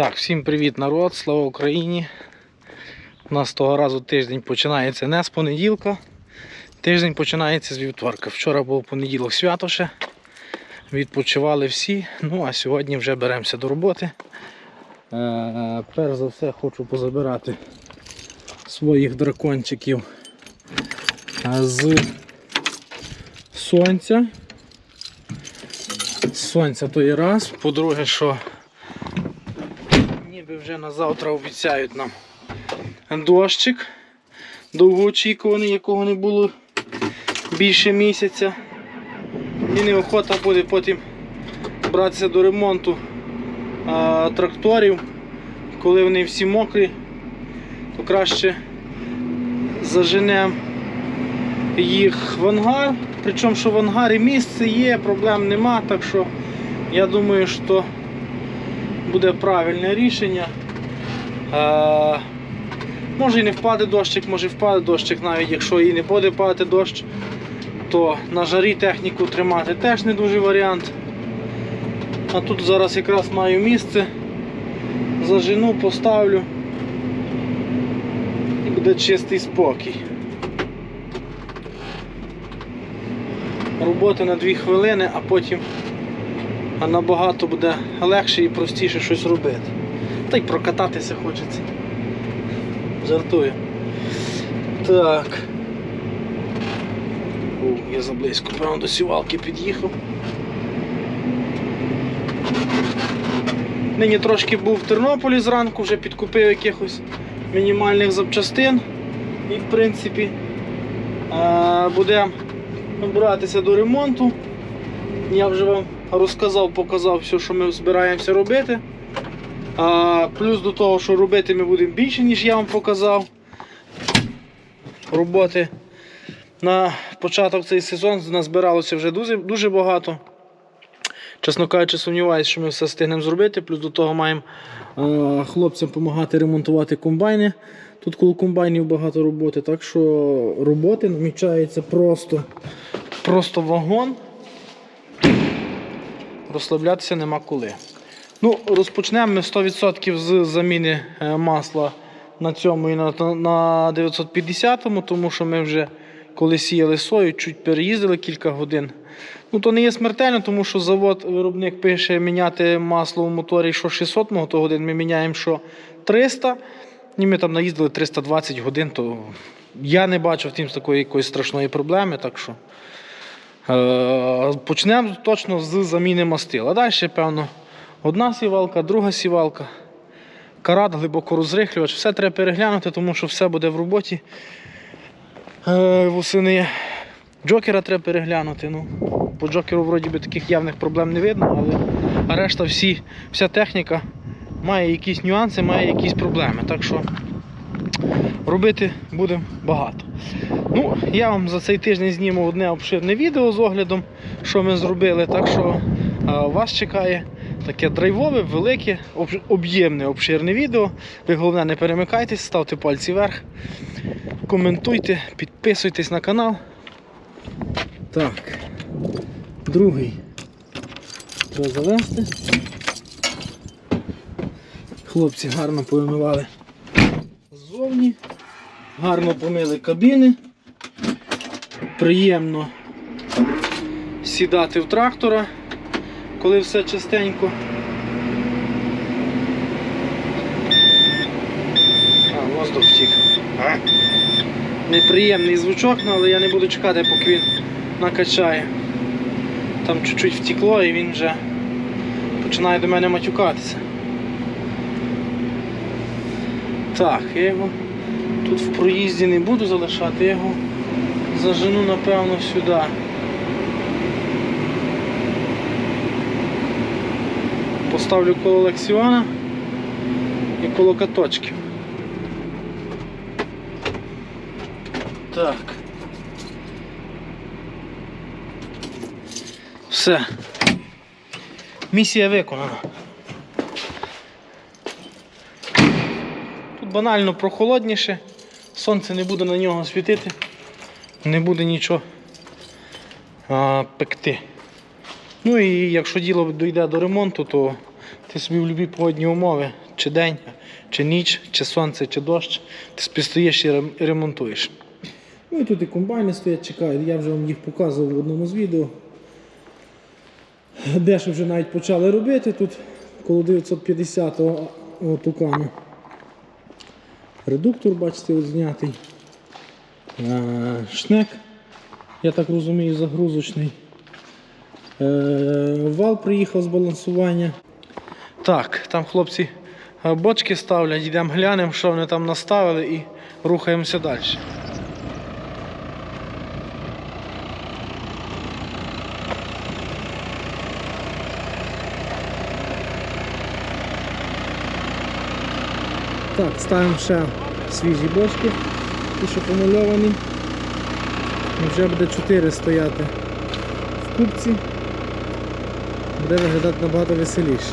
Так, всім привіт, народ, слава Україні. У нас того разу тиждень починається не з понеділка. Тиждень починається з вівторка. Вчора був понеділок свято ще. Відпочивали всі. Ну а сьогодні вже беремося до роботи. Е, перш за все хочу позабирати своїх дракончиків е, з сонця. Сонця то і раз. По-друге, що ніби вже на завтра обіцяють нам дощик довгоочікуваний, якого не було більше місяця. І неохота буде потім братися до ремонту а, тракторів, коли вони всі мокрі, то краще заженемо їх в ангар. Причому, що в ангарі місце є, проблем нема, так що я думаю, що буде правильне рішення. Е, може і не впаде дощик, може і впаде дощик, навіть якщо і не буде падати дощ, то на жарі техніку тримати теж не дуже варіант. А тут зараз якраз маю місце, зажену, поставлю і буде чистий спокій. Робота на 2 хвилини, а потім а набагато буде легше і простіше щось робити. Та й прокататися хочеться. Жартую. Так. О, я заблизько, певно, до сівалки під'їхав. Нині трошки був в Тернополі зранку, вже підкупив якихось мінімальних запчастин. І в принципі будемо братися до ремонту. Я вже вам розказав, показав все, що ми збираємося робити. А, плюс до того, що робити ми будемо більше, ніж я вам показав. Роботи на початок цей сезон назбиралося вже дуже, дуже багато. Чесно кажучи, сумніваюся, що ми все встигнемо зробити. Плюс до того маємо е, хлопцям допомагати ремонтувати комбайни. Тут коло комбайнів багато роботи, так що роботи намічається просто, просто вагон розслаблятися нема коли. Ну, Розпочнемо ми 100% з заміни е, масла на цьому і на, на 950-му, тому що ми вже коли сіяли сою, чуть переїздили кілька годин. Ну, То не є смертельно, тому що завод виробник пише міняти масло в моторі що 600 мотогодин, ми міняємо що 300. І ми там наїздили 320 годин, то я не бачу в тім такої якоїсь страшної проблеми. так що Почнемо точно з заміни мастил. А далі, певно, одна сівалка, друга сівалка, карат, глибоко розрихлювач. Все треба переглянути, тому що все буде в роботі. Е, Восени джокера треба переглянути. Ну, По джокеру вроді би таких явних проблем не видно, але а решта всі, вся техніка має якісь нюанси, має якісь проблеми. Так що робити будемо багато. Ну, Я вам за цей тиждень зніму одне обширне відео з оглядом, що ми зробили. Так що а, вас чекає таке драйвове, велике, об'ємне, обширне відео. Ви головне не перемикайтесь, ставте пальці вверх, коментуйте, підписуйтесь на канал. Так, другий треба завести. Хлопці гарно повимивали ззовні. Гарно помили кабіни. Приємно сідати в трактора, коли все чистенько. А, воздух втік. Неприємний звучок, ну, але я не буду чекати, поки він накачає. Там чуть-чуть втекло і він вже починає до мене матюкатися. Так, я його тут в проїзді не буду залишати, я його зажену, напевно, сюди. Поставлю коло лексіона і коло каточків. Так. Все. Місія виконана. Банально прохолодніше, сонце не буде на нього світити, не буде нічого а, пекти. Ну і якщо діло дійде до ремонту, то ти собі в будь-які погодні умови чи день, чи ніч, чи сонце, чи дощ. Ти спістоїш і ремонтуєш. Ну і тут і комбайни стоять, чекають. Я вже вам їх показував в одному з відео. Дещо вже навіть почали робити тут коло 950-го тукану. Редуктор, бачите, от знятий. Е, Шнек, я так розумію, загрузочний. Е, Вал приїхав з балансування. Так, там хлопці е, бочки ставлять, йдемо глянемо, що вони там наставили і рухаємося далі. Так, ставимо ще свіжі бочки, ті, що помальовані. Вже буде 4 стояти в кубці. Буде виглядати набагато веселіше.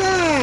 that.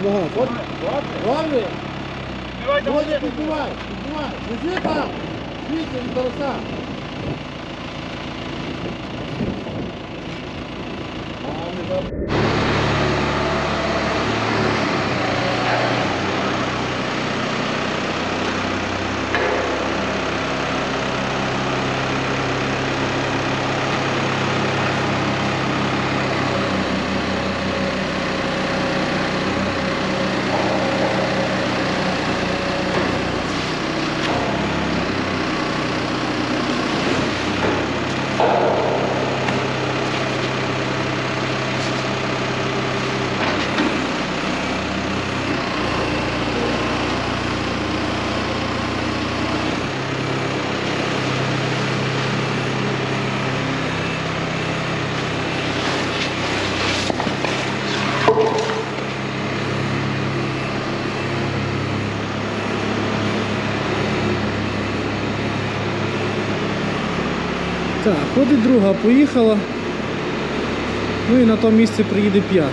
Забагато. Добре. Володя, підбивай, підбивай. Лежи там. Від Тараса. А, не добре. Ходить друга, поїхала. Ну і на тому місці приїде п'ята.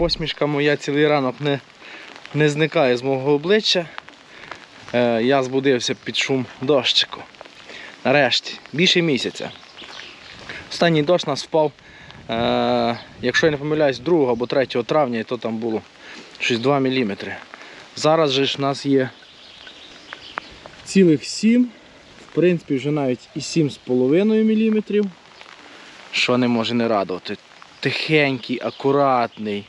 Посмішка моя цілий ранок не, не зникає з мого обличчя. Е, я збудився під шум дощику. Нарешті, більше місяця. Останній дощ нас впав, е, якщо я не помиляюсь, 2 або 3 травня, і то там було щось 2 мм. Зараз же ж в нас є цілих 7, в принципі, вже навіть і 7,5 мм, що не може не радувати. Тихенький, акуратний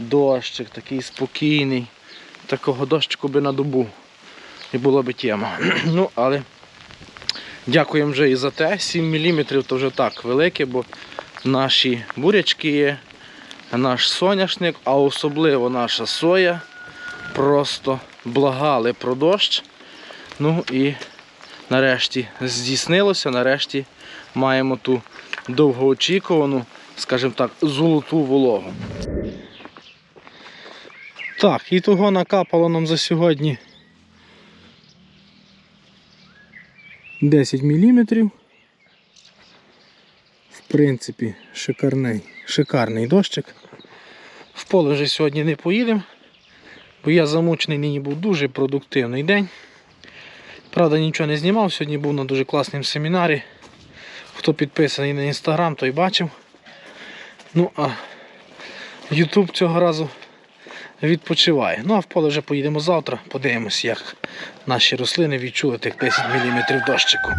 дощик, такий спокійний. Такого дощику би на добу. І була би тема. ну, але дякуємо вже і за те. 7 мм то вже так велике, бо наші бурячки є, наш соняшник, а особливо наша соя просто благали про дощ. Ну і нарешті здійснилося, нарешті маємо ту довгоочікувану, скажімо так, золоту вологу. Так, і того накапало нам за сьогодні 10 мм. В принципі, шикарний, шикарний дощик. В поле вже сьогодні не поїдемо, бо я замучений нині був дуже продуктивний день. Правда, нічого не знімав, сьогодні був на дуже класному семінарі. Хто підписаний на інстаграм, той бачив. Ну а Ютуб цього разу відпочиває. Ну а в поле вже поїдемо завтра, подивимось, як наші рослини відчули тих 10 мм дощику.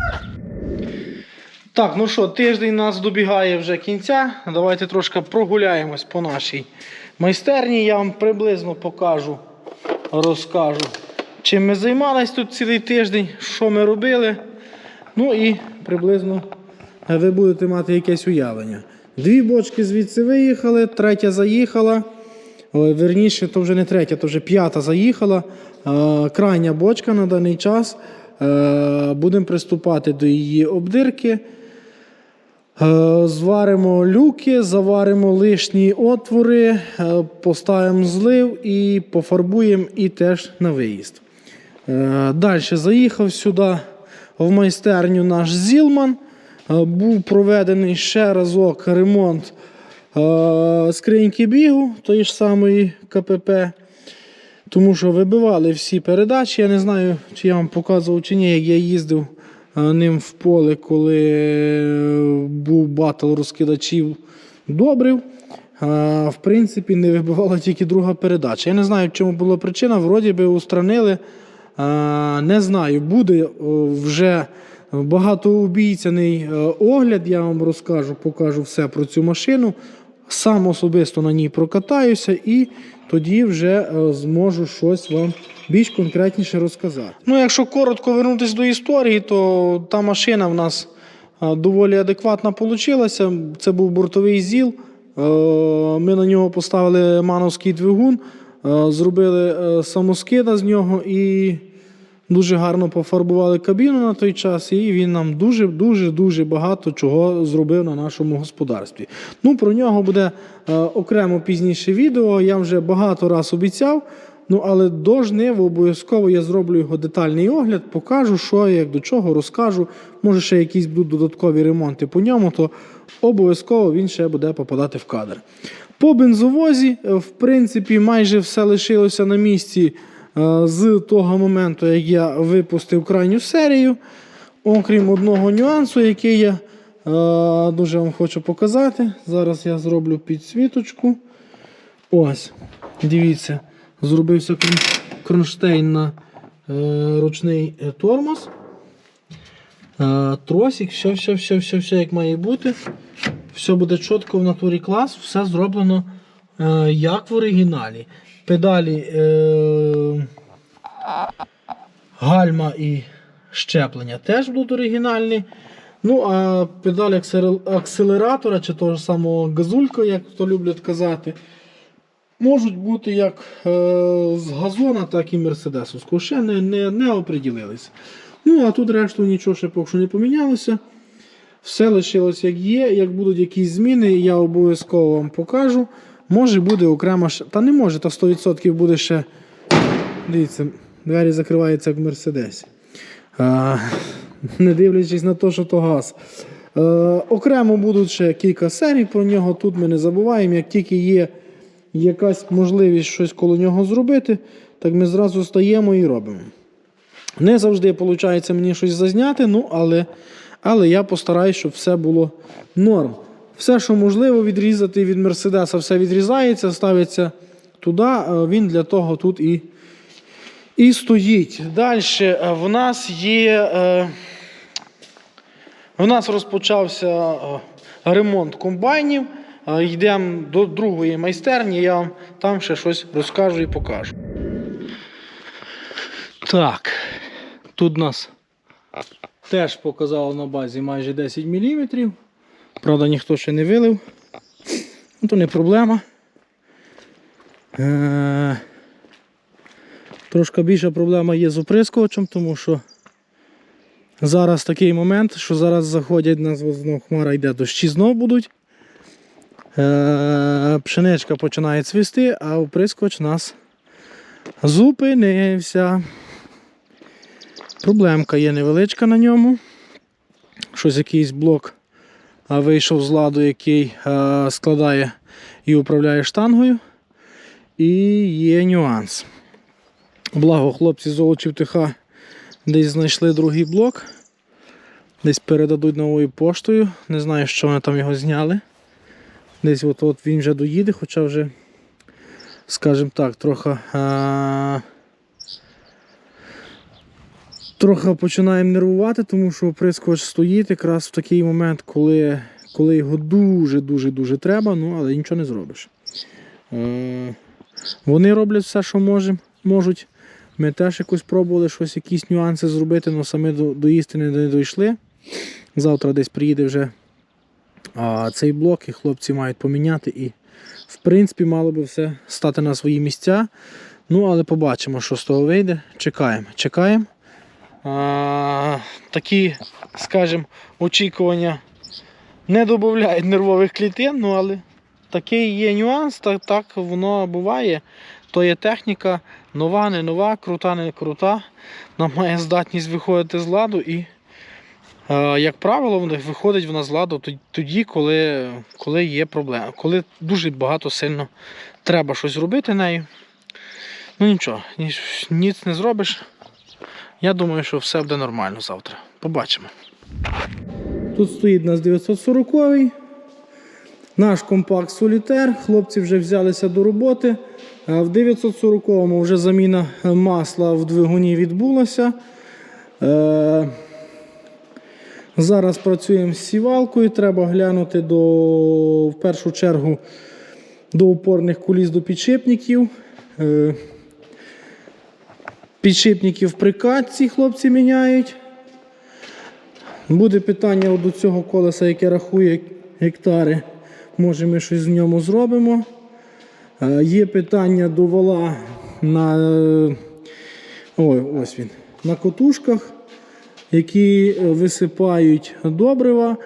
Так, ну що, тиждень нас добігає вже кінця. Давайте трошки прогуляємось по нашій майстерні. Я вам приблизно покажу, розкажу, чим ми займалися тут цілий тиждень, що ми робили. Ну і приблизно ви будете мати якесь уявлення. Дві бочки звідси виїхали, третя заїхала. Верніше, то вже не третя, то вже п'ята заїхала. Е, Крайня бочка на даний час. Е, Будемо приступати до її обдирки. Е, Зваримо люки, заваримо лишні отвори, поставимо злив і пофарбуємо і теж на виїзд. Далі заїхав сюди в майстерню наш Зілман. Був проведений ще разок ремонт скриньки бігу, тої ж самої КПП. Тому що вибивали всі передачі. Я не знаю, чи я вам показував чи ні, як я їздив е, ним в поле, коли е, був батл розкидачів добрив. Е, В принципі, не вибивала тільки друга передача. Я не знаю, в чому була причина. Вроді би устранили. Е, Не знаю, буде вже багатообійцяний е, огляд. Я вам розкажу, покажу все про цю машину. Сам особисто на ній прокатаюся і тоді вже е, зможу щось вам більш конкретніше розказати. Ну, якщо коротко вернутися до історії, то та машина в нас е, доволі адекватна вийшла. Це був бортовий ЗІЛ. Е, Ми на нього поставили мановський двигун, зробили самоскида з нього і дуже гарно пофарбували кабіну на той час, і він нам дуже, дуже, дуже багато чого зробив на нашому господарстві. Ну, про нього буде е, окремо пізніше відео. Я вже багато раз обіцяв. Ну, але до жнив обов'язково я зроблю його детальний огляд, покажу, що як до чого, розкажу. Може, ще якісь будуть додаткові ремонти по ньому, то обов'язково він ще буде попадати в кадр. По бензовозі, е, в принципі, майже все лишилося на місці з того моменту, як я випустив крайню серію. Окрім одного нюансу, який я е, дуже вам хочу показати. Зараз я зроблю підсвіточку. Ось, дивіться, зробився кронштейн на е, ручний е, тормоз. Е, тросик, все, все, все, все, все як має бути. Все буде чітко в натурі клас, все зроблено е, як в оригіналі. Педалі е, гальма і щеплення теж будуть оригінальні. Ну, а педаль акселератора чи того ж самого газулька, як то люблять казати, можуть бути як е, з газона, так і мерседесовського. Ще не, не, не оприділилися. Ну, а тут решту нічого ще поки що не помінялося. Все лишилось як є. Як будуть якісь зміни, я обов'язково вам покажу. Може буде окрема ще. Та не може, та 100% буде ще. Дивіться, двері закриваються як в Мерседесі. А, не дивлячись на те, що то газ. Е, окремо будуть ще кілька серій про нього. Тут ми не забуваємо. Як тільки є якась можливість щось коло нього зробити, так ми зразу стаємо і робимо. Не завжди виходить мені щось зазняти, ну, але, але я постараюсь, щоб все було норм. Все, що можливо відрізати від Мерседеса, все відрізається, ставиться туди. Він для того тут і, і стоїть. Далі в нас є. е, У нас розпочався е, ремонт комбайнів. Е, Йдемо до другої майстерні, я вам там ще щось розкажу і покажу. Так, тут нас теж показало на базі майже 10 мм. Правда, ніхто ще не вилив. Ну, то не проблема. Е, Трошки більша проблема є з оприскувачем, тому що зараз такий момент, що зараз заходять нас знову хмара йде, дощі знов будуть. Е, Пшеничка починає цвісти, а оприскувач нас зупинився. Проблемка є невеличка на ньому. Щось якийсь блок вийшов з ладу, який е, складає і управляє штангою. І є нюанс. Благо, хлопці з Золочів ТХ десь знайшли другий блок. Десь передадуть новою поштою. Не знаю, що вони там його зняли. Десь от, от він вже доїде, хоча вже, скажімо так, трохи. Е, Трохи починаємо нервувати, тому що оприскувач стоїть якраз в такий момент, коли, коли його дуже-дуже дуже треба, ну але нічого не зробиш. Е, вони роблять все, що можем, можуть. Ми теж якось пробували щось, якісь нюанси зробити, але самі до, до істини не дійшли. Завтра десь приїде вже а, цей блок, і хлопці мають поміняти. І, в принципі, мало би все стати на свої місця. Ну, але побачимо, що з того вийде. Чекаємо, чекаємо. Такі, скажімо, очікування не додають нервових клітин, ну але такий є нюанс, так, так воно буває. То є техніка нова, не нова, крута, не крута. Вона має здатність виходити з ладу і, е, як правило, виходить вона з ладу тоді, коли, коли є проблема, коли дуже багато сильно треба щось робити нею. Ну нічого, ніч- ніц не зробиш. Я думаю, що все буде нормально завтра. Побачимо. Тут стоїть у нас 940 наш компакт Солітер. Хлопці вже взялися до роботи. Е, В 940-му вже заміна е, масла в двигуні відбулася. Е, Зараз працюємо з сівалкою. Треба глянути до, в першу чергу до опорних куліс до підшипників. Е, Підшипники в прикатці хлопці міняють. Буде питання до цього колеса, яке рахує гектари. Може ми щось в ньому зробимо. Е, Є питання до вала на, е, ой, ось він, на котушках, які е, висипають добрива.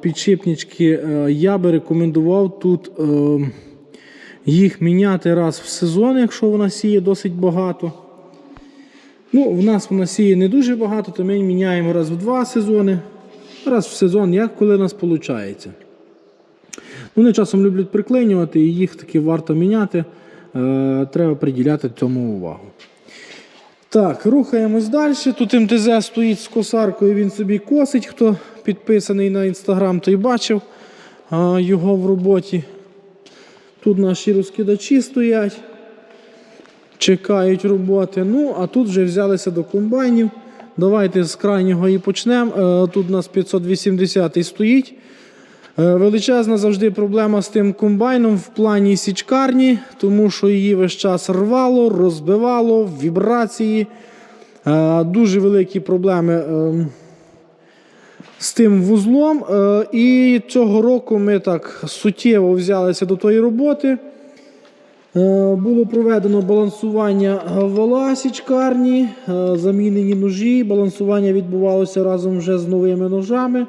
Підшипнички я би рекомендував тут їх міняти раз в сезон, якщо вона сіє досить багато. Ну, в нас вона сіє не дуже багато, то ми міняємо раз в два сезони, раз в сезон, як коли у нас виходить. Вони часом люблять приклинювати, і їх таки варто міняти. Е, треба приділяти цьому увагу. Так, рухаємось далі. Тут МТЗ стоїть з косаркою, він собі косить. Хто підписаний на інстаграм, той бачив його в роботі. Тут наші розкидачі стоять, чекають роботи. Ну, а тут вже взялися до комбайнів. Давайте з крайнього і почнемо. Е, Тут у нас 580 стоїть. Е, Величезна завжди проблема з тим комбайном в плані січкарні, тому що її весь час рвало, розбивало, вібрації. Е, Дуже великі проблеми з тим вузлом. І цього року ми так суттєво взялися до тої роботи. Е, Було проведено балансування вала січкарні, е, замінені ножі. Балансування відбувалося разом вже з новими ножами. Е,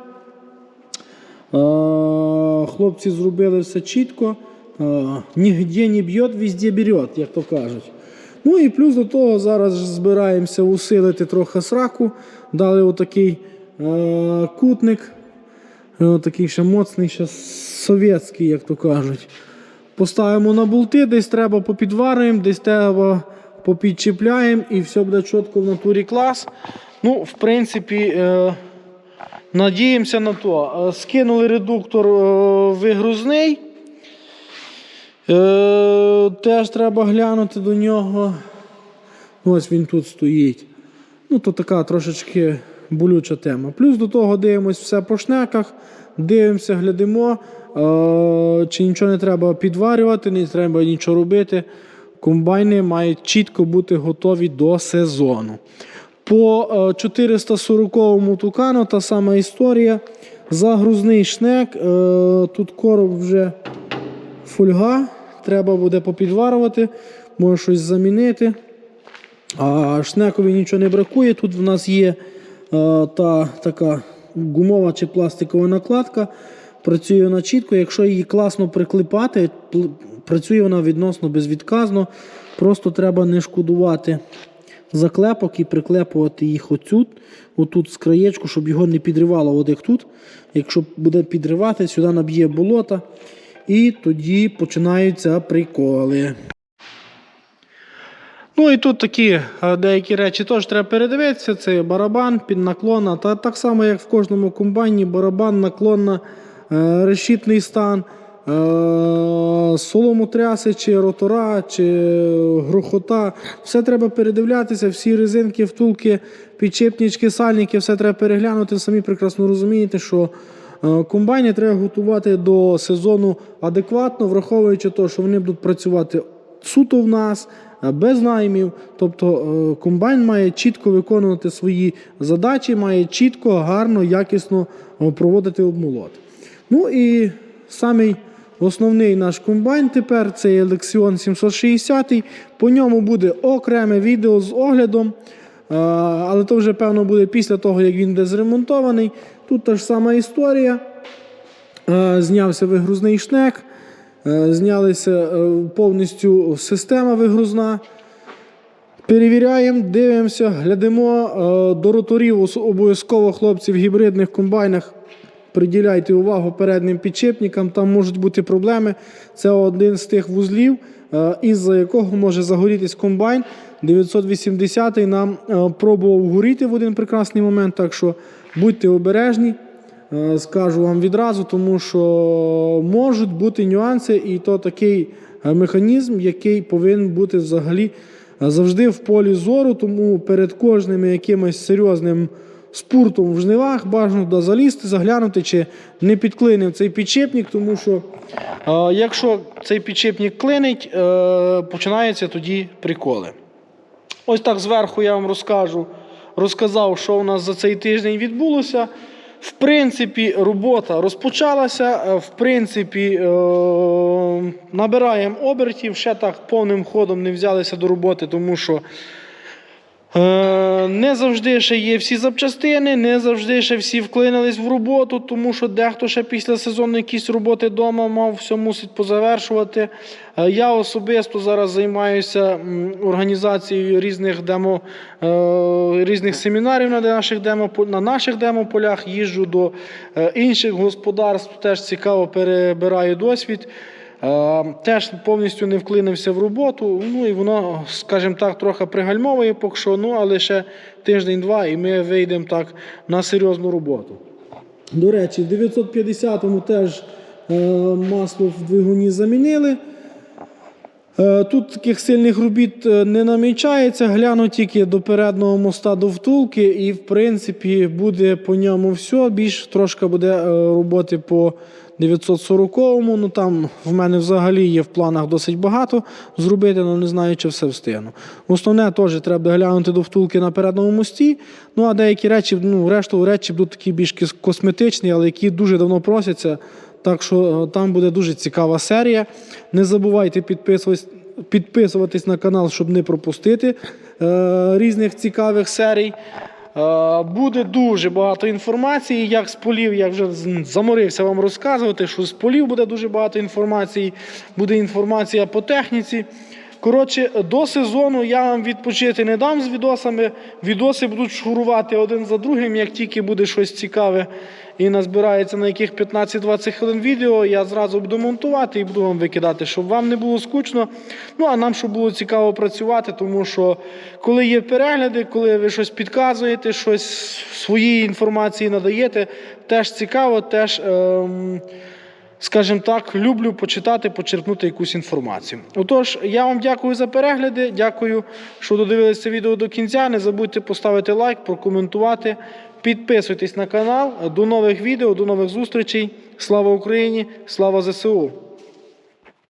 Хлопці зробили все чітко. Нігде не б'є, везде берет, як то кажуть. Ну і плюс до того зараз збираємося усилити трохи сраку. Дали отакий кутник. Такий ще моцний, ще совєтський, як то кажуть. Поставимо на болти, десь треба попідварюємо, десь треба попідчіпляємо і все буде чітко в натурі клас. Ну, в принципі, е, надіємося на то. Е, Скинули редуктор е, вигрузний. Е, теж треба глянути до нього. Ось він тут стоїть. Ну, то така трошечки болюча тема. Плюс до того дивимося все по шнеках, дивимося, глядимо, чи нічого не треба підварювати, не треба нічого робити. Комбайни мають чітко бути готові до сезону. По е, 440 тукану та сама історія. Загрузний шнек. Е, Тут короб вже фольга. Треба буде попідварювати, може щось замінити. А шнекові нічого не бракує. Тут в нас є е, та така гумова чи пластикова накладка. Працює вона чітко. Якщо її класно приклепати, працює вона відносно безвідказно. Просто треба не шкодувати заклепок і приклепувати їх отут, отут з краєчку, щоб його не підривало, от як тут. Якщо буде підривати, сюди наб'є болота. І тоді починаються приколи. Ну і тут такі е, деякі речі теж треба передивитися. Це барабан, піднаклонна. Та так само, як в кожному комбайні, барабан, наклонна, решітний стан, е, соломотряси, чи ротора, чи грохота. Все треба передивлятися, всі резинки, втулки, підчепнички, сальники, все треба переглянути. Самі прекрасно розумієте, що е, комбайни треба готувати до сезону адекватно, враховуючи те, що вони будуть працювати суто в нас, е, без наймів. Тобто е, комбайн має чітко виконувати свої задачі, має чітко, гарно, якісно е, проводити обмолот. Ну і самий основний наш комбайн тепер це є Lexion 760. По ньому буде окреме відео з оглядом. Але то вже певно буде після того, як він буде зремонтований. Тут та ж сама історія. Знявся вигрузний шнек, знялися е, повністю система вигрузна. Перевіряємо, дивимося, глядимо. Е, До роторів обов'язково хлопці в гібридних комбайнах. Приділяйте увагу переднім підшипникам, там можуть бути проблеми. Це один з тих вузлів, е, із-за якого може загорітись комбайн. 980 нам е, пробував горіти в один прекрасний момент, так що будьте обережні. Е, Скажу вам відразу, тому що можуть бути нюанси, і то такий механізм, який повинен бути взагалі завжди в полі зору. Тому перед кожним якимось серйозним спуртом в жнивах бажано туди залізти, заглянути, чи не підклинив цей підшипник, тому що е, якщо цей підшипник клинить, е, починаються тоді приколи. Ось так зверху я вам розкажу, розказав, що у нас за цей тиждень відбулося. В принципі, робота розпочалася. е, В принципі, е, набираємо обертів. Ще так повним ходом не взялися до роботи, тому що Не завжди ще є всі запчастини, не завжди ще всі вклинились в роботу, тому що дехто ще після сезону якісь роботи вдома мав, все мусить позавершувати. Е, Я особисто зараз займаюся організацією різних демо, е, різних семінарів на наших демо, на наших демополях. Їжджу до е, інших господарств, теж цікаво перебираю досвід. Е, Теж повністю не вклинився в роботу. Ну і воно, скажімо так, трохи пригальмовує поки що, ну але ще тиждень-два, і ми вийдемо так на серйозну роботу. До речі, в 950-му теж е, масло в двигуні замінили. Е, Тут таких сильних робіт не намічається. Гляну тільки до переднього моста до втулки, і в принципі буде по ньому все. Більш трошки буде роботи по 940-му. Ну там в мене взагалі є в планах досить багато зробити, але не знаю, чи все встигну. Основне теж треба глянути до втулки на передньому мості. Ну а деякі речі, ну решту речі будуть такі більш косметичні, але які дуже давно просяться. Так що е, там буде дуже цікава серія. Не забувайте підписуватись, підписуватись на канал, щоб не пропустити е, різних цікавих серій. Е, буде дуже багато інформації. Як з полів, я вже заморився вам розказувати, що з полів буде дуже багато інформації. Буде інформація по техніці. Коротше, до сезону я вам відпочити не дам з відосами. Відоси будуть шурувати один за другим. Як тільки буде щось цікаве і назбирається на яких 15-20 хвилин відео, я зразу буду монтувати і буду вам викидати, щоб вам не було скучно. Ну а нам, щоб було цікаво працювати, тому що коли є перегляди, коли ви щось підказуєте, щось своєї інформації надаєте, теж цікаво, теж. Ем, скажімо так, люблю почитати, почерпнути якусь інформацію. Отож, я вам дякую за перегляди. Дякую, що додивилися відео до кінця. Не забудьте поставити лайк, прокоментувати. Підписуйтесь на канал. До нових відео, до нових зустрічей. Слава Україні! Слава ЗСУ!